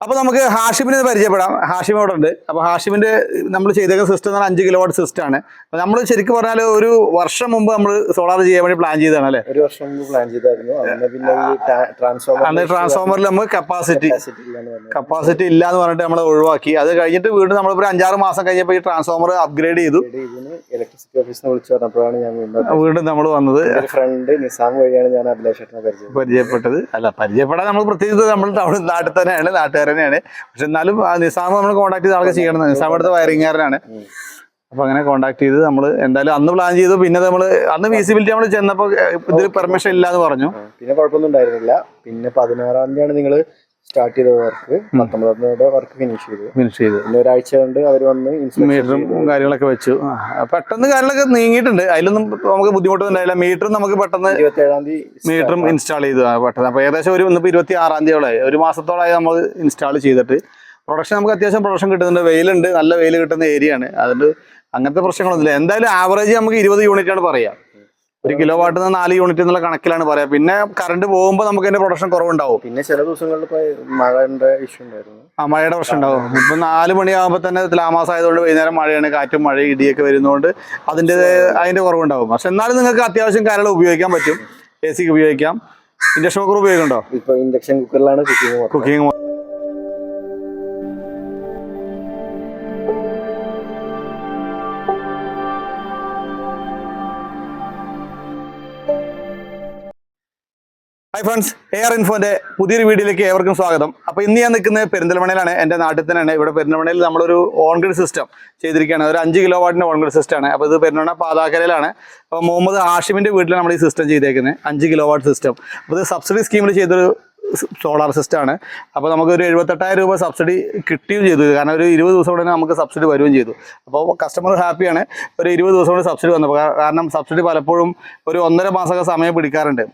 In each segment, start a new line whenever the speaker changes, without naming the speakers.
അപ്പൊ നമുക്ക് ഹാഷിമിനെ പരിചയപ്പെടാം. ഹാഷിം അവിടെ ഉണ്ട് അപ്പൊ ഹാഷിമിന്റെ നമ്മൾ ചെയ്തേക്കുന്ന സിസ്റ്റം എന്ന് പറഞ്ഞാൽ അഞ്ച് കിലോ വാട്ട് സിസ്റ്റം ആണ് നമ്മൾ ശരിക്കും പറഞ്ഞാൽ ഒരു വർഷം മുമ്പ് നമ്മൾ സോളാർ ചെയ്യാൻ വേണ്ടി പ്ലാൻ ചെയ്തതാണ് അല്ലേ?
ഒരു വർഷം മുമ്പ് പ്ലാൻ ചെയ്തായിരുന്നു. അന്ന് പിന്നെ ട്രാൻസ്ഫോമർ
ട്രാൻസ്ഫോമറിൽ നമുക്ക് കപ്പാസിറ്റി കപ്പാസിറ്റി ഇല്ല എന്ന് പറഞ്ഞിട്ട് നമ്മൾ ഒഴിവാക്കി. അത് കഴിഞ്ഞിട്ട് വീണ്ടും നമ്മൾ ഒരു അഞ്ചാറ് മാസം കഴിഞ്ഞപ്പോൾ ഈ ട്രാൻസ്ഫോമർ അപ്ഗ്രേഡ് ചെയ്തു.
ഇലക്ട്രിസിറ്റി ഓഫീസിൽ വിളിച്ചു പറഞ്ഞപ്പോഴാണ് ഞാൻ വീണ്ടും
നമ്മൾ വന്നത്.
ഫ്രണ്ട് നിസാം വഴിയാണ് ഞാൻ അഭിലാഷ്
പരിചയപ്പെട്ടത്. അല്ല പരിചയപ്പെടാൻ നമ്മൾ പ്രത്യേകിച്ച് നമ്മൾ നാട്ടിൽ തന്നെയാണ്. നാട്ടുകാർ തന്നെയാണ്. പക്ഷെ എന്നാലും ആ നിസാം നമ്മൾ കോൺടാക്ട് ചെയ്ത ആൾക്ക് ചെയ്യണം നിസാം അടുത്ത വയറിങ്ങാരനാണ്. അപ്പൊ അങ്ങനെ കോൺടാക്ട് ചെയ്ത് നമ്മൾ എന്തായാലും അന്ന് പ്ലാൻ ചെയ്തു. പിന്നെ നമ്മൾ അന്ന് വിസിബിലിറ്റി നമ്മൾ ചെന്നപ്പോൾ ഇതിൽ പെർമിഷൻ ഇല്ല എന്ന് പറഞ്ഞു.
പിന്നെ കുഴപ്പമൊന്നും ഉണ്ടായിരുന്നില്ല. പിന്നെ പതിനാറാം തീയതിയാണ് നിങ്ങൾ സ്റ്റാർട്ട് ചെയ്ത വർക്ക് പത്തൊമ്പതാം വർക്ക് ഫിനിഷ് ചെയ്തു.
ഫിനിഷ് ചെയ്തു.
പിന്നെ ഒരാഴ്ച കൊണ്ട് അവർ വന്ന്
മീറ്ററും കാര്യങ്ങളൊക്കെ വെച്ചു. പെട്ടെന്ന് കാര്യങ്ങളൊക്കെ നീങ്ങിയിട്ടുണ്ട്. അതിലൊന്നും നമുക്ക് ബുദ്ധിമുട്ടൊന്നും ഉണ്ടായില്ല. മീറ്ററും നമുക്ക് പെട്ടെന്ന്
ഇരുപത്തേഴാം തീയതി
മീറ്ററും ഇൻസ്റ്റാൾ ചെയ്തു. പെട്ടെന്ന്. അപ്പോൾ ഏകദേശം ഒരു ഇന്നിപ്പോൾ ഇരുപത്തി ആറാം തീയതിയോളായി ഒരു മാസത്തോളായി നമ്മൾ ഇൻസ്റ്റാൾ ചെയ്തിട്ട്. പ്രൊഡക്ഷൻ നമുക്ക് അത്യാവശ്യം പ്രൊഡക്ഷൻ കിട്ടുന്നുണ്ട്. വെയിലുണ്ട്. നല്ല വെയിൽ കിട്ടുന്ന ഏരിയ ആണ്. അതുകൊണ്ട് അങ്ങനത്തെ പ്രശ്നങ്ങളൊന്നുമില്ല. എന്തായാലും ആവറേജ് നമുക്ക് ഇരുപത് യൂണിറ്റ് ആണ് പറയാം. ഒരു കിലോ വാട്ടിൽ നിന്ന് നാല് യൂണിറ്റ് എന്നുള്ള കണക്കിലാണ് പറയാ. പിന്നെ കറണ്ട് പോകുമ്പോൾ നമുക്ക് അതിന്റെ പ്രൊഡക്ഷൻ കുറവുണ്ടാവും.
പിന്നെ ചില ദിവസങ്ങളിൽ മഴയുടെ ഇഷ്യൂ ഉണ്ടായിരുന്നു.
ആ മഴയുടെ പ്രശ്നം ഉണ്ടാവും. ഇപ്പൊ നാല് മണിയാകുമ്പോൾ തന്നെ ലാമാസ ആയതുകൊണ്ട് വൈകുന്നേരം മഴയാണ് കാറ്റും മഴ ഇടിയൊക്കെ വരുന്നതുകൊണ്ട് അതിന്റെ അതിന്റെ കുറവുണ്ടാവും. പക്ഷെ എന്നാലും നിങ്ങൾക്ക് അത്യാവശ്യം കാര്യങ്ങൾ ഉപയോഗിക്കാൻ പറ്റും. എ സിക്ക് ഉപയോഗിക്കാം. ഇൻഡക്ഷൻ കുക്കർ ഉപയോഗിക്കുന്നുണ്ടോ?
ഇപ്പൊ ഇൻഡക്ഷൻ കുക്കറിലാണ് cooking
cooking hi friends air ഇൻഫോന്റെ പുതിയൊരു വീഡിയോയിലേക്ക് ഏവർക്കും സ്വാഗതം. അപ്പോൾ ഇന്ന് ഞാൻ നിൽക്കുന്നത് പെരിന്തൽമണയിലാണ് എന്റെ നാട്ടിൽ തന്നെയാണ്. ഇവിടെ പെരിന്തൽമണയിൽ നമ്മളൊരു ഓൺഗ്രിഡ് സിസ്റ്റം ചെയ്തിരിക്കുകയാണ്. ഒരു അഞ്ച് കിലോ വാട്ടിന്റെ ഓൺഗ്രിഡ് സിസ്റ്റം സിസ്റ്റമാണ്. അപ്പോൾ ഇത് പെരിന്തൽമണ്ണ പാതാക്കരയിലാണ് അപ്പോൾ മുഹമ്മദ് ഹാഷിമിന്റെ വീട്ടിലാണ് നമ്മൾ ഈ സിസ്റ്റം ചെയ്തേക്കുന്നത്. അഞ്ച് കിലോ വാട്ട് സിസ്റ്റം. അപ്പോൾ ഇത് സബ്സിഡി സ്കീമിൽ ചെയ്തൊരു സോളാർ സിസ്റ്റമാണ്. അപ്പോൾ നമുക്ക് ഒരു എഴുപത്തെട്ടായിരം രൂപ സബ്സിഡി കിട്ടുകയും ചെയ്തു. കാരണം ഒരു ഇരുപത് ദിവസം കൊണ്ട് നമുക്ക് സബ്സിഡി വരികയും ചെയ്തു. അപ്പോൾ കസ്റ്റമർ ഹാപ്പിയാണ്. ഒരു ഇരുപത് ദിവസം കൊണ്ട് സബ്സിഡി വന്നപ്പോൾ കാരണം സബ്സിഡി പലപ്പോഴും ഒരു ഒന്നര മാസമൊക്കെ സമയം പിടിക്കാറുണ്ട്.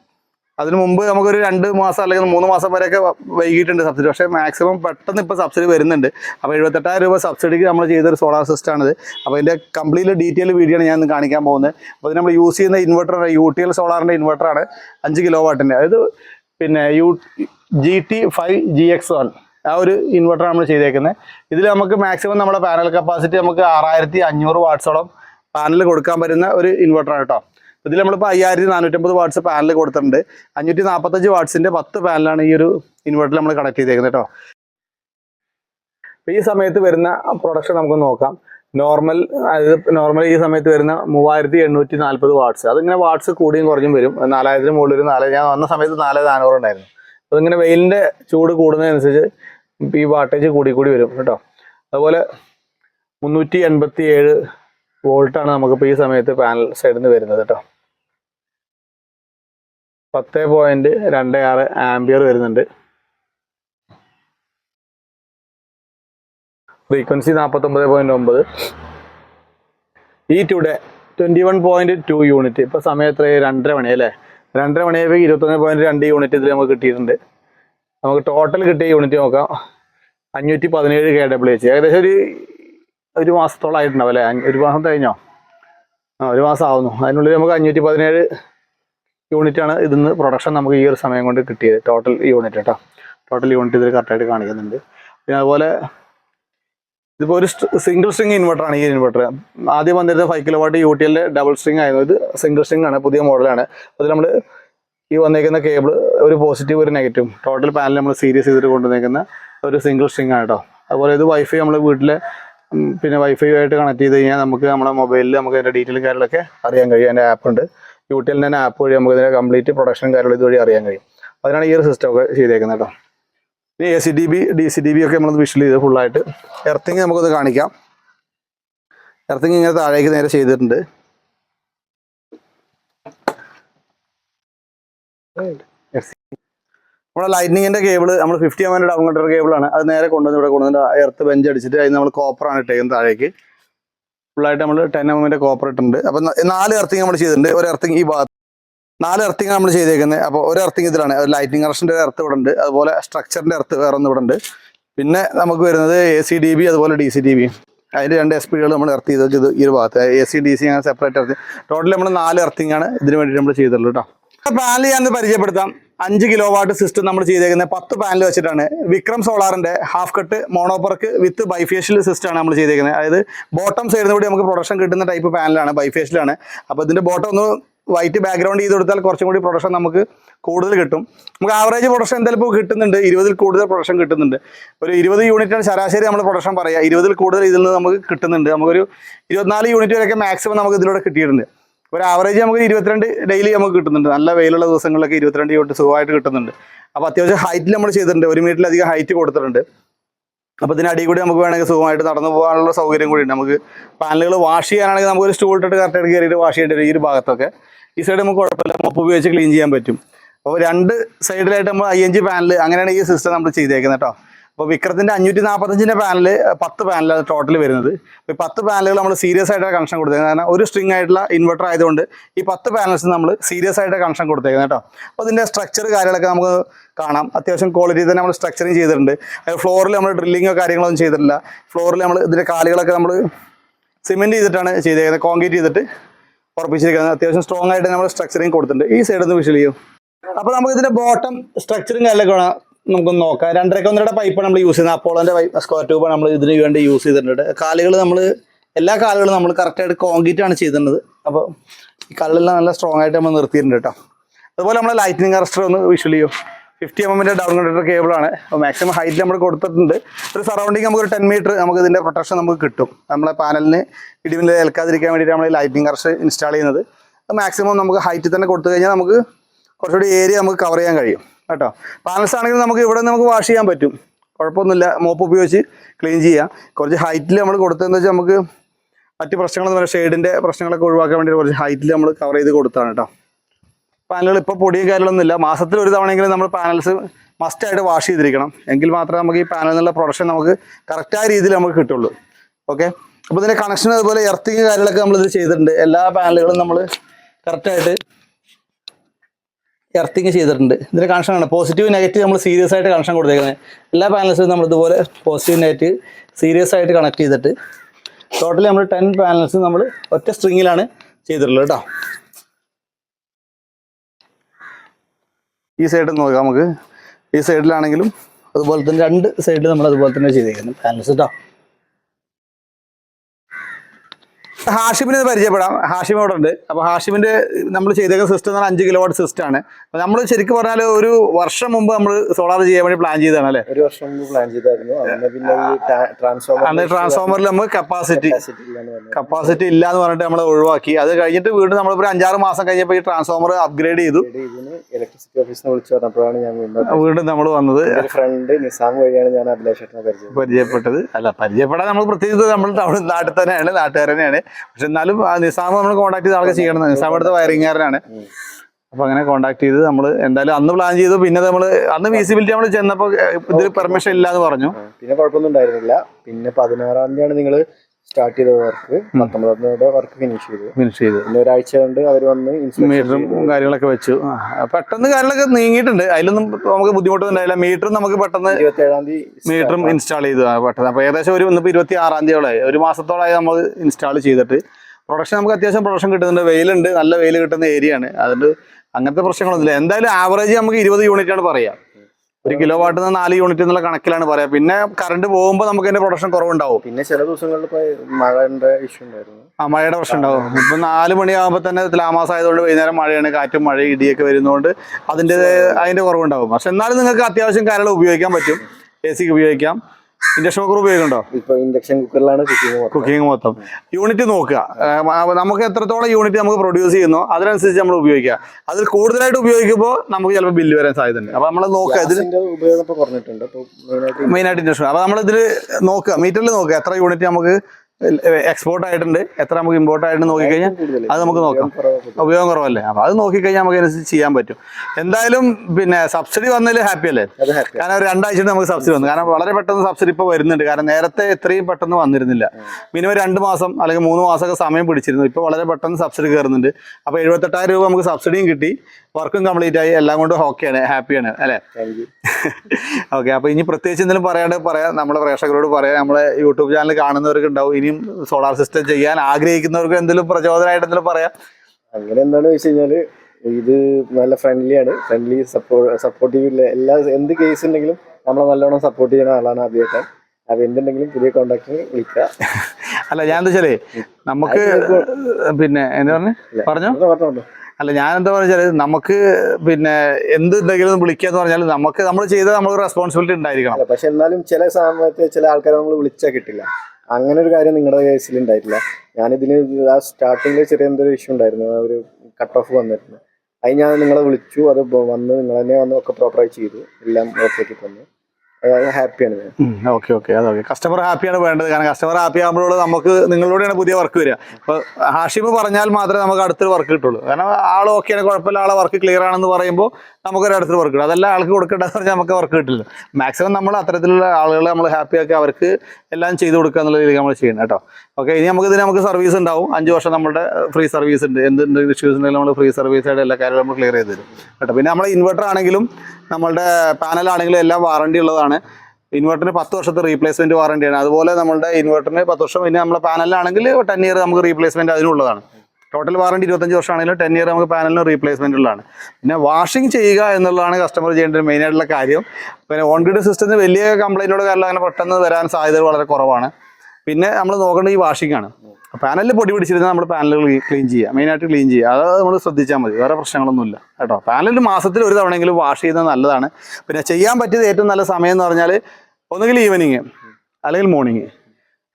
അതിന് മുമ്പ് നമുക്കൊരു രണ്ട് മാസം അല്ലെങ്കിൽ മൂന്ന് മാസം വരെയൊക്കെ വൈകിട്ടുണ്ട് സബ്സിഡി. പക്ഷേ മാക്സിമം പെട്ടെന്ന് ഇപ്പോൾ സബ്സിഡി വരുന്നുണ്ട്. അപ്പോൾ എഴുപത്തെട്ടായിരം രൂപ സബ്സിഡിക്ക് നമ്മൾ ചെയ്തൊരു സോളാർ സിസ്റ്റമാണിത് അപ്പോൾ ഇതിന്റെ കംപ്ലീറ്റ് ഡീറ്റെയിൽ വീഡിയോ ആണ് ഞാൻ കാണിക്കാൻ പോകുന്നത്. അപ്പോൾ ഇത് നമ്മൾ യൂസ് ചെയ്യുന്ന ഇൻവെർട്ടർ യു ടി എൽ സോളാറിന്റെ ഇൻവെർട്ടറാണ് അഞ്ച് കിലോ വാട്ടിന്റെ അതായത് പിന്നെ U G T five G X one ആ ഒരു ഇൻവെർട്ടർ നമ്മൾ ചെയ്തേക്കുന്നത്. ഇതിൽ നമുക്ക് മാക്സിമം നമ്മുടെ പാനൽ കപ്പാസിറ്റി നമുക്ക് ആറായിരത്തി അഞ്ഞൂറ് വാട്ട്സോളം പാനൽ കൊടുക്കാൻ പറ്റുന്ന ഒരു ഇൻവെർട്ടറാണ് കേട്ടോ. ഇതിൽ നമ്മളിപ്പോൾ അയ്യായിരത്തി നാനൂറ്റമ്പത് വാട്ട്സ് പാനൽ കൊടുത്തിട്ടുണ്ട്. അഞ്ഞൂറ്റി നാൽപ്പത്തഞ്ച് വാട്ട്സിന്റെ പത്ത് പാനലാണ് ഈ ഒരു ഇൻവെർട്ടർ നമ്മൾ കണക്ട് ചെയ്തേക്കുന്നത് കേട്ടോ അപ്പോൾ ഈ സമയത്ത് വരുന്ന പ്രൊഡക്ഷൻ നമുക്ക് നോക്കാം. നോർമൽ അതായത് നോർമൽ ഈ സമയത്ത് വരുന്ന മൂവായിരത്തി എണ്ണൂറ്റി നാൽപ്പത് വാട്ട്സ് അതിങ്ങനെ വാട്ട്സ് കൂടിയും കുറഞ്ഞും വരും. നാലായിരത്തിന് മുകളിൽ ഒരു നാല് ഞാൻ വന്ന സമയത്ത് നാല് നാനൂറ് ഉണ്ടായിരുന്നു. അതിങ്ങനെ വെയിലിന്റെ ചൂട് കൂടുന്നതനുസരിച്ച് ഈ വാട്ടേജ് കൂടി കൂടി വരും കേട്ടോ അതുപോലെ മുന്നൂറ്റി എൺപത്തി ഏഴ് വോൾട്ടാണ് നമുക്കിപ്പോൾ ഈ സമയത്ത് പാനൽ സൈഡിൽ നിന്ന് വരുന്നത് കേട്ടോ പത്ത് പോയിന്റ് രണ്ട് ആറ് ആംബിയർ വരുന്നുണ്ട്. ഫ്രീക്വൻസി നാൽപ്പത്തൊമ്പത് പോയിന്റ് ഒമ്പത്. ഈ today twenty one point two unit ഇപ്പോൾ സമയം എത്ര? രണ്ടര മണി അല്ലേ? രണ്ടര മണിയായപ്പോൾ ഇരുപത്തൊന്ന് പോയിന്റ് രണ്ട് യൂണിറ്റ് ഇതിൽ നമുക്ക് കിട്ടിയിട്ടുണ്ട്. നമുക്ക് ടോട്ടൽ കിട്ടിയ യൂണിറ്റ് നോക്കാം. അഞ്ഞൂറ്റി പതിനേഴ് കെ ഡബ്ല്യു എച്ച് ഏകദേശം ഒരു ഒരു മാസത്തോളം ആയിട്ടുണ്ടാവും അല്ലേ ഒരു മാസം കഴിഞ്ഞോ? ആ ഒരു മാസം ആവുന്നു. അതിനുള്ളിൽ നമുക്ക് അഞ്ഞൂറ്റി പതിനേഴ് യൂണിറ്റാണ് ഇതിന്ന് പ്രൊഡക്ഷൻ നമുക്ക് ഈ ഒരു സമയം കൊണ്ട് കിട്ടിയത്. ടോട്ടൽ യൂണിറ്റ് കേട്ടോ ടോട്ടൽ യൂണിറ്റ് ഇതിൽ കറക്റ്റായിട്ട് കാണിക്കുന്നുണ്ട്. പിന്നെ അതുപോലെ ഇതിപ്പോൾ ഒരു സിംഗിൾ സ്ട്രിങ് ഇൻവെർട്ടർ ആണ് ഈ ഇൻവെർട്ടർ ആദ്യം വന്നിരുന്ന five kilo watt U T എല്ലിന്റെ ഡബിൾ സ്ട്രിങ് ആയിരുന്നു. ഇത് സിംഗിൾ സ്ട്രിങ് ആണ് പുതിയ മോഡലാണ് അതിൽ നമ്മൾ ഈ വന്നേക്കുന്ന കേബിൾ ഒരു പോസിറ്റീവ് ഒരു നെഗറ്റീവ് ടോട്ടൽ പാനൽ നമ്മൾ സീരീസ് ചെയ്തിട്ട് കൊണ്ടുവന്നേക്കുന്ന ഒരു സിംഗിൾ സ്ട്രിങ് ആണ് കേട്ടോ അതുപോലെ ഇത് വൈഫൈ നമ്മൾ വീട്ടിലെ പിന്നെ വൈഫൈ ആയിട്ട് കണക്ട് ചെയ്ത് കഴിഞ്ഞാൽ നമുക്ക് നമ്മുടെ മൊബൈലിൽ നമുക്ക് അതിന്റെ ഡീറ്റെയിൽ കാര്യങ്ങളൊക്കെ അറിയാൻ കഴിയും. അതിന്റെ ആപ്പ് ഉണ്ട്. യു തന്നെ ആപ്പ് വഴി നമുക്ക് ഇതിന്റെ കംപ്ലീറ്റ് പ്രൊഡക്ഷൻ കാര്യങ്ങൾ ഇതുവഴി അറിയാൻ കഴിയും. അതിനാണ് ഈ ഒരു സിസ്റ്റം ഒക്കെ ചെയ്തേക്കുന്നത് കേട്ടോ. ഇനി A C D B D C D B ഒക്കെ നമ്മൾ വിഷ്വൽ ചെയ്ത് ഫുള്ളായിട്ട് എർത്തിങ് നമുക്കത് കാണിക്കാം. എർത്തിങ് ഇങ്ങനെ താഴേക്ക് നേരെ ചെയ്തിട്ടുണ്ട്. നമ്മുടെ ലൈറ്റ്നിങ്ങിന്റെ കേബിൾ നമ്മൾ fifty M N down conductor കേബിളാണ് അത് നേരെ കൊണ്ടുവന്ന് ഇവിടെ കൊണ്ടുവന്ന് എർത്ത് ബെഞ്ച് അടിച്ചിട്ട് അതിന് നമ്മൾ കോപ്പറാണ് ഇട്ടേക്കുന്നത് താഴേക്ക്. ഫുള്ളായിട്ട് നമ്മൾ ടെൻ എം എമ്മിന്റെ കോപ്പർ ഉണ്ട് അപ്പൊ നാല് എർത്തിങ് നമ്മൾ ചെയ്തിട്ടുണ്ട്. ഒരു എർത്തിങ് ഈ ഭാഗത്ത്. നാല് എർത്തിങ് നമ്മൾ ചെയ്തേക്കുന്നത് അപ്പോൾ ഒരു എർത്തിങ് ഇതിലാണ്. ഒരു ലൈറ്റിംഗ് കറക്ഷന്റെ എർത്ത് ഇവിടെ ഉണ്ട്. അതുപോലെ സ്ട്രക്ചറിന്റെ എർത്ത് വേറെ ഒന്ന് ഇവിടെ ഉണ്ട്. പിന്നെ നമുക്ക് വരുന്നത് എ സി ഡി ബി അതുപോലെ ഡി സി ഡി ബി അതിൽ രണ്ട് എസ് പികൾ നമ്മൾ എർത്ത് ചെയ്തത് ഇത് ഈ ഒരു ഭാഗത്ത്. എ സി ഡി സി അങ്ങനെ സെപ്പറേറ്റ് എർത്ത് ടോട്ടൽ നമ്മൾ നാല് എർത്തിങ് ആണ് ഇതിന് വേണ്ടിയിട്ട് നമ്മൾ ചെയ്തുള്ളൂ കേട്ടോ പാനൽ ഞാൻ പരിചയപ്പെടുത്താം. അഞ്ച് കിലോ വാട്ട് സിസ്റ്റം നമ്മൾ ചെയ്തേക്കുന്നത് പത്ത് പാനൽ വെച്ചിട്ടാണ്. Vikram സോളാറിന്റെ half cut monoperc with bifacial സിസ്റ്റമാണ് നമ്മൾ ചെയ്തേക്കുന്നത്. അതായത് ബോട്ടം സൈഡിൽ കൂടി നമുക്ക് പ്രൊഡക്ഷൻ കിട്ടുന്ന ടൈപ്പ് പാനലാണ് ബൈഫേഷ്യലാണ് അപ്പോൾ ഇതിന്റെ ബോട്ടം ഒന്ന് വൈറ്റ് ബാക്ക്ഗ്രൗണ്ട് ചെയ്ത് കൊടുത്താൽ കുറച്ചും കൂടി പ്രൊഡക്ഷൻ നമുക്ക് കൂടുതൽ കിട്ടും. നമുക്ക് ആവറേജ് പ്രൊഡക്ഷൻ എന്തായാലും കിട്ടുന്നുണ്ട്. ഇരുപതിൽ കൂടുതൽ പ്രൊഡക്ഷൻ കിട്ടുന്നുണ്ട്. ഒരു ഇരുപത് യൂണിറ്റാണ് ശരാശരി നമ്മൾ പ്രൊഡക്ഷൻ പറയുക ഇരുപതിൽ കൂടുതൽ ഇതിൽ നിന്ന് നമുക്ക് കിട്ടുന്നുണ്ട്. നമുക്കൊരു ഇരുപത്തിനാല് യൂണിറ്റ് വരെയൊക്കെ മാക്സിമം നമുക്ക് ഇതിലൂടെ കിട്ടിയിട്ടുണ്ട്. ഒരു ആവറേജ് നമുക്ക് ഇരുപത്തിരണ്ട് ഡെയിലി നമുക്ക് കിട്ടുന്നുണ്ട്. നല്ല വെയിലുള്ള ദിവസങ്ങളിലൊക്കെ ഇരുപത്തിരണ്ട് യൂണിറ്റ് സുഖമായിട്ട് കിട്ടുന്നുണ്ട്. അപ്പോൾ അത്യാവശ്യം ഹൈറ്റിൽ നമ്മൾ ചെയ്തിട്ടുണ്ട്. ഒരു മീറ്ററിലധികം ഹൈറ്റ് കൊടുത്തിട്ടുണ്ട്. അപ്പോൾ ഇതിന് അടി കൂടി നമുക്ക് വേണമെങ്കിൽ സുഖമായിട്ട് നടന്നു പോകാനുള്ള സൗകര്യം കൂടി ഉണ്ട്. നമുക്ക് പാനലുകൾ വാഷ് ചെയ്യാനാണെങ്കിൽ നമുക്ക് ഒരു സ്റ്റൂൾ ഇട്ടിട്ട് കറക്റ്റായിട്ട് കയറിയിട്ട് വാഷ് ചെയ്യേണ്ടി വരും ഈ ഒരു ഭാഗത്തൊക്കെ. ഈ സൈഡ് നമുക്ക് കുഴപ്പമില്ല. മൊപ്പ് ഉപയോഗിച്ച് ക്ലീൻ ചെയ്യാൻ പറ്റും. അപ്പോൾ രണ്ട് സൈഡിലായിട്ട് നമ്മൾ ഐ എൻ ജി പാനൽ അങ്ങനെയാണ് ഈ സിസ്റ്റം നമ്മൾ ചെയ്തേക്കുന്നത് കേട്ടോ. അപ്പോൾ വിക്രത്തിന്റെ അഞ്ഞൂറ്റി നാൽപ്പത്തഞ്ചിന്റെ പാനൽ പത്ത് പാനലാണ് ടോട്ടൽ വരുന്നത്. അപ്പോൾ ഈ പത്ത് പാനലുകൾ നമ്മൾ സീരിയസ് ആയിട്ട് കണക്ഷൻ കൊടുത്തേക്കുന്നത്. കാരണം ഒരു സ്ട്രിങ് ആയിട്ടുള്ള ഇൻവെർട്ടർ ആയതുകൊണ്ട് ഈ പത്ത് പാനൽസ് നമ്മൾ സീരിയസ് ആയിട്ട് കണക്ഷൻ കൊടുത്തേക്കുന്നത് കേട്ടോ. അപ്പോൾ ഇതിന്റെ സ്ട്രക്ചർ കാര്യങ്ങളൊക്കെ നമുക്ക് കാണാം. അത്യാവശ്യം ക്വാളിറ്റി തന്നെ നമ്മൾ സ്ട്രക്ചറിങ് ചെയ്തിട്ടുണ്ട്. ഫ്ലോറിൽ നമ്മൾ ഡ്രില്ലിങ്ങോ കാര്യങ്ങളൊന്നും ചെയ്തിട്ടില്ല. ഫ്ലോറിൽ നമ്മൾ ഇതിന്റെ കാലുകളൊക്കെ നമ്മൾ സിമെന്റ് ചെയ്തിട്ടാണ് ചെയ്തേക്കുന്നത്. കോൺക്രീറ്റ് ചെയ്തിട്ട് ഉറപ്പിച്ചിരിക്കുന്നത്. അത്യാവശ്യം സ്ട്രോങ് ആയിട്ട് നമ്മൾ സ്ട്രക്ചറിങ് കൊടുത്തിട്ടുണ്ട്. ഈ സൈഡിൽ നിന്ന് വിഷൽ അപ്പോൾ നമുക്ക് ഇതിന്റെ ബോട്ടം സ്ട്രക്ചറും കാര്യങ്ങളൊക്കെ വേണം നമുക്കൊന്ന് നോക്കാം. രണ്ടരക്ക് ഒന്നരയുടെ പൈപ്പാണ് നമ്മൾ യൂസ് ചെയ്യുന്നത്. അപ്പോളന്റെ സ്ക്വയർ ട്യൂബാണ് നമ്മൾ ഇതിന് വേണ്ടി യൂസ് ചെയ്തിട്ടുണ്ട്. കാലുകൾ നമ്മൾ എല്ലാ കാലുകളും നമ്മൾ കറക്റ്റായിട്ട് കോൺക്രീറ്റ് ആണ് ചെയ്തിട്ടുള്ളത്. അപ്പോൾ ഈ കല്ലെല്ലാം നല്ല സ്ട്രോങ് ആയിട്ട് നമ്മൾ നിർത്തിയിട്ടുണ്ട് കേട്ടോ. അതുപോലെ നമ്മൾ ലൈറ്റിനിങ് അറസ്റ്റർ ഒന്ന് വിഷ്വൽ ചെയ്യും. ഫിഫ്റ്റി എം എമ്മിന്റെ ഡൗൺ കണ്ടക്ടർ കേബിളാണ് മാക്സിമം ഹൈറ്റ് നമ്മൾ കൊടുത്തിട്ടുണ്ട്. ഒരു സറൗണ്ടിങ് നമുക്ക് ഒരു ടെൻ മീറ്റർ നമുക്ക് ഇതിന്റെ പ്രൊട്ടക്ഷൻ നമുക്ക് കിട്ടും. നമ്മളെ പാനലിന് ഇടിവിൽ ഏൽക്കാതിരിക്കാൻ വേണ്ടിയിട്ട് നമ്മൾ ലൈറ്റിനിങ് അറസ്റ്റർ ഇൻസ്റ്റാൾ ചെയ്യുന്നത്. മാക്സിമം നമുക്ക് ഹൈറ്റിൽ തന്നെ കൊടുത്തു കഴിഞ്ഞാൽ നമുക്ക് കുറച്ചുകൂടി ഏരിയ നമുക്ക് കവർ ചെയ്യാൻ കഴിയും. കേട്ടോ. പാനൽസ് ആണെങ്കിൽ നമുക്ക് ഇവിടെ നമുക്ക് വാഷ് ചെയ്യാൻ പറ്റും. കുഴപ്പമൊന്നുമില്ല. മോപ്പ് ഉപയോഗിച്ച് ക്ലീൻ ചെയ്യാം. കുറച്ച് ഹൈറ്റിൽ നമ്മൾ കൊടുത്തതെന്ന് വെച്ചാൽ നമുക്ക് മറ്റ് പ്രശ്നങ്ങളൊന്നും വരാം ഷെയ്ഡിന്റെ പ്രശ്നങ്ങളൊക്കെ ഒഴിവാക്കാൻ വേണ്ടി കുറച്ച് ഹൈറ്റിൽ നമ്മൾ കവർ ചെയ്ത് കൊടുത്താണ് കേട്ടോ. പാനലുകൾ ഇപ്പോൾ പൊടിയും കാര്യങ്ങളൊന്നും ഇല്ല. മാസത്തിൽ ഒരു തവണയെങ്കിലും നമ്മൾ പാനൽസ് മസ്റ്റായിട്ട് വാഷ് ചെയ്തിരിക്കണം. എങ്കിൽ മാത്രമേ നമുക്ക് ഈ പാനൽ നിന്നുള്ള പ്രൊഡക്ഷൻ നമുക്ക് കറക്റ്റായ രീതിയിൽ നമുക്ക് കിട്ടുള്ളൂ. ഓക്കെ അപ്പോൾ ഇതിന്റെ കണക്ഷൻ അതുപോലെ എർത്തിങ് കാര്യങ്ങളൊക്കെ നമ്മളിത് ചെയ്തിട്ടുണ്ട്. എല്ലാ പാനലുകളും നമ്മൾ കറക്റ്റായിട്ട് എർത്തിങ് ചെയ്തിട്ടുണ്ട്. ഇതിന്റെ കണക്ഷനാണ് പോസിറ്റീവ് നെഗറ്റീവ് നമ്മൾ സീരിയസ് ആയിട്ട് കണക്ഷൻ കൊടുത്തേക്കുന്നത് എല്ലാ പാനൽസിലും നമ്മൾ ഇതുപോലെ പോസിറ്റീവ് നെഗറ്റീവ് സീരിയസ് ആയിട്ട് കണക്ട് ചെയ്തിട്ട് ടോട്ടലി നമ്മൾ ടെൻ പാനൽസ് നമ്മൾ ഒറ്റ സ്ട്രിങ്ങിലാണ് ചെയ്തിട്ടുള്ളത് കേട്ടോ ഈ സൈഡ് നോക്കാം നമുക്ക്. ഈ സൈഡിലാണെങ്കിലും അതുപോലെ തന്നെ രണ്ട് സൈഡിൽ നമ്മൾ അതുപോലെ തന്നെ ചെയ്തേക്കുന്നത് പാനൽസ് കേട്ടോ ഹാഷിമിനെ പരിചയപ്പെടാം. ഹാഷിം അവിടെ ഉണ്ട് അപ്പോൾ ഹാഷിമിന്റെ നമ്മൾ ചെയ്തേക്കുന്ന സിസ്റ്റം എന്ന് പറഞ്ഞാൽ അഞ്ച് കിലോ വാട്ട് സിസ്റ്റം ആണ്. അപ്പോൾ നമ്മൾ ശരിക്കും പറഞ്ഞാൽ ഒരു വർഷം മുമ്പ് നമ്മൾ സോളാർ ചെയ്യാൻ വേണ്ടി പ്ലാൻ ചെയ്തതാണ് അല്ലേ?
ഒരു വർഷം മുമ്പ് പ്ലാൻ ചെയ്തായിരുന്നു. അന്ന് പിന്നെ ട്രാൻസ്ഫോമർ
അന്ന് ട്രാൻസ്ഫോമറിൽ നമ്മൾ കപ്പാസിറ്റി കപ്പാസിറ്റി ഇല്ല എന്ന് പറഞ്ഞിട്ട് നമ്മൾ ഒഴിവാക്കി. അത് കഴിഞ്ഞിട്ട് വീണ്ടും നമ്മൾ ഒരു അഞ്ചാറ് മാസം കഴിഞ്ഞപ്പോൾ ഈ ട്രാൻസ്ഫോമർ അപ്ഗ്രേഡ് ചെയ്തു.
ഇലക്ട്രിസിറ്റി വിളിച്ചു പറഞ്ഞപ്പോഴാണ് ഞാൻ വീണ്ടും
നമ്മൾ വന്നത്.
ഫ്രണ്ട് നിസാം വഴിയാണ് ഞാൻ
പരിചയപ്പെട്ടത്. അല്ല പരിചയപ്പെടാൻ നമ്മൾ പ്രത്യേകിച്ച് നമ്മൾ നാട്ടിൽ തന്നെയാണ് നാട്ടുകാർ തന്നെയാണ്. പക്ഷെ എന്നാലും ആ നിസാം നമ്മൾ കോൺടാക്ട് ചെയ്ത ആൾക്ക് ചെയ്യണം. നിസാം അടുത്ത വയറിങ്ങാരനാണ്. അപ്പൊ അങ്ങനെ കോൺടാക്ട് ചെയ്ത് നമ്മൾ എന്തായാലും അന്ന് പ്ലാൻ ചെയ്തു. പിന്നെ നമ്മൾ അന്ന് വിസിബിലിറ്റി നമ്മൾ ചെന്നപ്പോൾ ഇതിൽ പെർമിഷൻ ഇല്ല എന്ന് പറഞ്ഞു.
പിന്നെ കുഴപ്പമൊന്നും ഉണ്ടായിരുന്നില്ല. പിന്നെ പതിനാറാം തീയതിയാണ് നിങ്ങൾ സ്റ്റാർട്ട് ചെയ്ത വർക്ക് പത്തൊമ്പതാം തീയതിയുടെ വർക്ക് ഫിനിഷ് ചെയ്തു.
ഫിനിഷ് ചെയ്തു.
പിന്നെ ഒരാഴ്ച കൊണ്ട് അവർ വന്ന്
മീറ്ററും കാര്യങ്ങളൊക്കെ വെച്ചു. പെട്ടെന്ന് കാര്യങ്ങളൊക്കെ നീങ്ങിയിട്ടുണ്ട്. അതിലൊന്നും നമുക്ക് ബുദ്ധിമുട്ടൊന്നും ഉണ്ടായില്ല. മീറ്ററും നമുക്ക് പെട്ടെന്ന്
ഇരുപത്തേഴാം തീയതി
മീറ്ററും ഇൻസ്റ്റാൾ ചെയ്തു. പെട്ടെന്ന്. അപ്പോൾ ഏകദേശം ഒരു ഇന്നിപ്പോൾ ഇരുപത്തി ആറാം തീയതിയോളായി ഒരു മാസത്തോളമായി നമ്മൾ ഇൻസ്റ്റാൾ ചെയ്തിട്ട്. പ്രൊഡക്ഷൻ നമുക്ക് അത്യാവശ്യം പ്രൊഡക്ഷൻ കിട്ടുന്നുണ്ട്. വെയിലുണ്ട്. നല്ല വെയിൽ കിട്ടുന്ന ഏരിയ ആണ്. അതുകൊണ്ട് അങ്ങനത്തെ പ്രശ്നങ്ങളൊന്നുമില്ല. എന്തായാലും ആവറേജ് നമുക്ക് ഇരുപത് യൂണിറ്റ് ആണ് പറയാം. ഒരു കിലോ വാട്ടിൽ നിന്ന് നാല് യൂണിറ്റ് എന്നുള്ള കണക്കിലാണ് പറയാ. പിന്നെ കറണ്ട് പോകുമ്പോൾ നമുക്ക് അതിന്റെ പ്രൊഡക്ഷൻ കുറവുണ്ടാവും.
പിന്നെ ചില ദിവസങ്ങളിൽ മഴയുടെ ഇഷ്യൂ ഉണ്ടായിരുന്നു.
ആ മഴയുടെ പ്രശ്നം ഉണ്ടാവും. ഇപ്പൊ നാല് മണിയാകുമ്പോൾ തന്നെ ലാമാസ ആയതുകൊണ്ട് വൈകുന്നേരം മഴയാണ് കാറ്റും മഴ ഇടിയൊക്കെ വരുന്നതുകൊണ്ട് അതിന്റെ അതിന്റെ കുറവുണ്ടാവും. പക്ഷെ എന്നാലും നിങ്ങൾക്ക് അത്യാവശ്യം കാര്യങ്ങൾ ഉപയോഗിക്കാൻ പറ്റും. എ സിക്ക് ഉപയോഗിക്കാം. ഇൻഡക്ഷൻ കുക്കർ ഉപയോഗിക്കുന്നുണ്ടോ?
ഇപ്പൊ ഇൻഡക്ഷൻ കുക്കറിലാണ് കുക്കിംഗ്
കുക്കിംഗ് മൊത്തം. യൂണിറ്റ് നോക്കുക. നമുക്ക് എത്രത്തോളം യൂണിറ്റ് നമുക്ക് പ്രൊഡ്യൂസ് ചെയ്യുന്നു അതിനനുസരിച്ച് നമ്മൾ ഉപയോഗിക്കുക. അതിൽ കൂടുതലായിട്ട് ഉപയോഗിക്കുമ്പോൾ നമുക്ക് ചിലപ്പോൾ ബില്ല് വരാൻ സാധ്യതയുണ്ട്. അപ്പൊ നമ്മൾ നോക്കുക ഇതിൽ
ഉപയോഗം കുറഞ്ഞിട്ടുണ്ട്. മെയിനായിട്ട്
മെയിനായിട്ട് ഇൻഡക്ഷൻ അപ്പൊ നമ്മൾ ഇതിൽ നോക്കുക മീറ്ററിൽ നോക്കുക എത്ര യൂണിറ്റ് നമുക്ക് എക്സ്പോർട്ട് ആയിട്ടുണ്ട്. എത്ര നമുക്ക് ഇമ്പോർട്ട് ആയിട്ടുണ്ട് നോക്കിക്കഴിഞ്ഞാൽ അത് നമുക്ക് നോക്കാം. ഉപയോഗം കുറവല്ലേ? അപ്പൊ അത് നോക്കിക്കഴിഞ്ഞാൽ നമുക്ക് അതിനനുസരിച്ച് ചെയ്യാൻ പറ്റും. എന്തായാലും പിന്നെ സബ്സിഡി വന്നതിൽ ഹാപ്പി അല്ലേ? കാരണം ഒരു രണ്ടാഴ്ച നമുക്ക് സബ്സിഡി വന്നു. കാരണം വളരെ പെട്ടെന്ന് സബ്സിഡി ഇപ്പോൾ വരുന്നുണ്ട്. കാരണം നേരത്തെ ഇത്രയും പെട്ടെന്ന് വന്നിരുന്നില്ല. മിനിമം രണ്ട് മാസം അല്ലെങ്കിൽ മൂന്ന് മാസമൊക്കെ സമയം പിടിച്ചിരുന്നു. ഇപ്പോൾ വളരെ പെട്ടെന്ന് സബ്സിഡി കയറുന്നുണ്ട് അപ്പോൾ എഴുപത്തെട്ടായിരം രൂപ നമുക്ക് സബ്സിഡിയും കിട്ടി. വർക്കും കംപ്ലീറ്റ് ആയി എല്ലാം കൊണ്ടും ഓക്കെയാണ് ഹാപ്പിയാണ് അല്ലേ? ഓക്കെ അപ്പൊ ഇനി പ്രത്യേകിച്ച് എന്തെങ്കിലും പറയാണ്ട് പറയാം നമ്മുടെ പ്രേക്ഷകരോട് പറയാം നമ്മളെ യൂട്യൂബ് ചാനൽ കാണുന്നവർക്ക് ഉണ്ടാവും ഇനിയും സോളാർ സിസ്റ്റം ചെയ്യാൻ ആഗ്രഹിക്കുന്നവർക്ക് എന്തെങ്കിലും പ്രചോദനമായിട്ട് എന്തെങ്കിലും പറയാം.
അങ്ങനെ എന്താണെന്ന് വെച്ച് കഴിഞ്ഞാൽ ഇത് നല്ല ഫ്രണ്ട്ലി ആണ് ഫ്രണ്ട്ലി സപ്പോ സപ്പോർട്ടീവ് ഇല്ല എല്ലാ എന്ത് കേസ് ഉണ്ടെങ്കിലും നമ്മളെ നല്ലോണം സപ്പോർട്ട് ചെയ്യുന്ന ആളാണ് അഭിയേട്ടൻ അപ്പൊ എന്തുണ്ടെങ്കിലും പുതിയ കോണ്ടാക്ടിന് വിളിക്കുക.
അല്ല ഞാൻ എന്താ വെച്ചാലേ നമുക്ക് പിന്നെ എന്താ പറഞ്ഞോ, പറഞ്ഞോ. അല്ല ഞാൻ എന്താ പറഞ്ഞാൽ നമുക്ക് പിന്നെ എന്തുണ്ടെങ്കിലും വിളിക്കാന്ന് പറഞ്ഞാൽ നമുക്ക് നമ്മൾ ചെയ്ത നമ്മൾ റെസ്പോൺസിബിലിറ്റി ഉണ്ടായിരിക്കണം.
പക്ഷെ എന്നാലും ചില സമയത്ത് ചില ആൾക്കാരെ നമ്മൾ വിളിച്ചാൽ കിട്ടില്ല. അങ്ങനെ ഒരു കാര്യം നിങ്ങളുടെ കേസിൽ ഉണ്ടായിട്ടില്ല ഞാനിതിന് ആ സ്റ്റാർട്ടിങ്ങിൽ ചെറിയ എന്തൊരു ഇഷ്യൂ ഉണ്ടായിരുന്നു. ഒരു കട്ട് ഓഫ് വന്നിരുന്നു. അത് ഞാൻ നിങ്ങളെ വിളിച്ചു. അത് വന്ന് നിങ്ങൾ തന്നെ വന്ന് ഒക്കെ പ്രോപ്പറായി ചെയ്തു. എല്ലാം ഓക്കെ തന്നു. ഹാപ്പിയാണ്.
ഓക്കെ ഓക്കെ അതൊക്കെ കസ്റ്റമർ ഹാപ്പിയാണ് വേണ്ടത്. കാരണം കസ്റ്റമർ ഹാപ്പി ആകുമ്പോഴുള്ള നമുക്ക് നിങ്ങളോടെയാണ് പുതിയ വർക്ക് വരിക. അപ്പോൾ ഹാഷിമ് പറഞ്ഞാൽ മാത്രമേ നമുക്ക് അടുത്തൊരു വർക്ക് കിട്ടുള്ളൂ. കാരണം ആൾ ഓക്കെയാണ് കുഴപ്പമില്ല. ആളെ വർക്ക് ക്ലിയർ ആണെന്ന് പറയുമ്പോൾ നമുക്കൊരു അടുത്തൊരു വർക്ക് കിട്ടും. അതെല്ലാം ആൾക്ക് കൊടുക്കേണ്ടതെന്ന് പറഞ്ഞാൽ നമുക്ക് വർക്ക് കിട്ടില്ല. മാക്സിമം നമ്മൾ അത്തരത്തിലുള്ള ആളുകളെ നമ്മൾ ഹാപ്പി ആക്കി അവർക്ക് എല്ലാം ചെയ്തു കൊടുക്കുക എന്നുള്ള രീതിയിൽ നമ്മൾ ചെയ്യണം കേട്ടോ. ഓക്കെ ഇനി നമുക്ക് ഇതിന് നമുക്ക് സർവീസ് ഉണ്ടാവും. അഞ്ച് വർഷം നമ്മുടെ ഫ്രീ സർവീസ് ഉണ്ട്. എന്ത് ഇഷ്യൂസ് ഉണ്ടെങ്കിലും നമ്മൾ ഫ്രീ സർവീസ് ആയിട്ട് എല്ലാ കാര്യങ്ങളും നമ്മൾ ക്ലിയർ ചെയ്ത് തരും. കേട്ടോ പിന്നെ നമ്മുടെ ഇൻവെർട്ടർ ആണെങ്കിലും നമ്മളുടെ പാനൽ ആണെങ്കിലും എല്ലാം വാറണ്ടി ഉള്ളതാണ്. ഇൻവെർട്ടറിന് പത്ത് വർഷത്തെ റീപ്ലേസ്മെന്റ് വാറണ്ടിയാണ് അതുപോലെ നമ്മുടെ ഇൻവെർട്ടറിന് പത്ത് വർഷം പിന്നെ നമ്മുടെ പാനലിലാണെങ്കിൽ ടെൻ ഇയർ നമുക്ക് റീപ്ലേസ്മെന്റ് അതിനുള്ളതാണ്. ടോട്ടൽ വാറണ്ടി ഇരുപത്തഞ്ച് വർഷമാണെങ്കിലും ടെൻ ഇയർ നമുക്ക് പാനലിന് റീപ്ലേസ്മെന്റ് ഉള്ളതാണ്. പിന്നെ വാഷിംഗ് ചെയ്യുക എന്നുള്ളതാണ് കസ്റ്റമർ ചെയ്യേണ്ട ഒരു മെയിൻ ആയിട്ടുള്ള കാര്യം. പിന്നെ ഓൺ ഗ്രിഡ് സിസ്റ്റത്തിന് വലിയ കംപ്ലൈന്റോട് കാരണം അങ്ങനെ പെട്ടെന്ന് വരാൻ സാധ്യത വളരെ കുറവാണ്. പിന്നെ നമ്മൾ നോക്കേണ്ടത് ഈ വാഷിംഗ് ആണ്. പാനലിൽ പൊടി പിടിച്ചിരുന്നാൽ നമ്മൾ പാനൽ ക്ലീൻ ചെയ്യുക. മെയിനായിട്ട് ക്ലീൻ ചെയ്യുക. അത് നമ്മൾ ശ്രദ്ധിച്ചാൽ മതി. വേറെ പ്രശ്നങ്ങളൊന്നുമില്ല കേട്ടോ. പാനലിൽ മാസത്തിൽ ഒരു തവണയെങ്കിലും വാഷ് ചെയ്യുന്നത് നല്ലതാണ്. പിന്നെ ചെയ്യാൻ പറ്റിയത് ഏറ്റവും നല്ല സമയം എന്ന് പറഞ്ഞാൽ ഒന്നുകിൽ ഈവനിങ് അല്ലെങ്കിൽ മോർണിംഗ്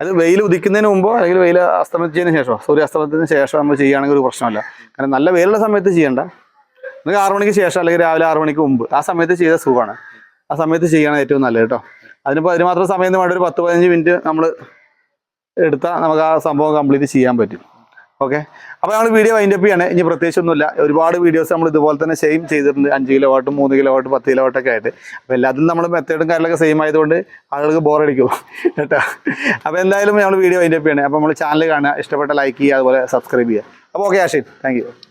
അത് വെയിൽ ഉദിക്കുന്നതിന് മുമ്പോ അല്ലെങ്കിൽ വെയിൽ അസ്തമിച്ചതിന് ശേഷമോ? സൂര്യാസ്തമനത്തിന് ശേഷം നമ്മൾ ചെയ്യുകയാണെങ്കിൽ ഒരു പ്രശ്നമല്ല. കാരണം നല്ല വെയിലുള്ള സമയത്ത് ചെയ്യണ്ട. നിങ്ങൾക്ക് ആറു മണിക്ക് ശേഷം അല്ലെങ്കിൽ രാവിലെ ആറു മണിക്ക് മുമ്പ്. ആ സമയത്ത് ചെയ്ത സുഖമാണ്. ആ സമയത്ത് ചെയ്യണം ഏറ്റവും നല്ലത് കേട്ടോ. അതിനിപ്പോൾ അതിന് മാത്രം സമയം വേണ്ട ഒരു പത്ത് പതിനഞ്ച് മിനിറ്റ് നമ്മൾ എടുത്താൽ നമുക്ക് ആ സംഭവം കംപ്ലീറ്റ് ചെയ്യാൻ പറ്റും. ഓക്കെ അപ്പോൾ നമ്മൾ വീഡിയോ വൈൻഡപ്പ് ചെയ്യാണ്. ഇനി പ്രത്യേകിച്ചൊന്നുമില്ല. ഒരുപാട് വീഡിയോസ് നമ്മൾ ഇതുപോലെ തന്നെ സെയിം ചെയ്തിട്ടുണ്ട്. അഞ്ച് കിലോ വാട്ടും മൂന്ന് കിലോ വാട്ടും പത്ത് കിലോ വാട്ടൊക്കെ ആയിട്ട്. അപ്പോൾ എല്ലാത്തിലും നമ്മൾ മെത്തേഡും കാര്യങ്ങളൊക്കെ സെയിം ആയതുകൊണ്ട് ആളുകൾക്ക് ബോറടിക്കും കേട്ടോ? അപ്പോൾ എന്തായാലും നമ്മൾ വീഡിയോ വൈൻഡപ്പ് ചെയ്യണേ. അപ്പോൾ നമ്മൾ ചാനൽ കാണുക. ഇഷ്ടപ്പെട്ട ലൈക്ക് ചെയ്യുക. അതുപോലെ സബ്സ്ക്രൈബ് ചെയ്യുക. അപ്പോൾ ഓക്കെ ആഷിൻ. താങ്ക്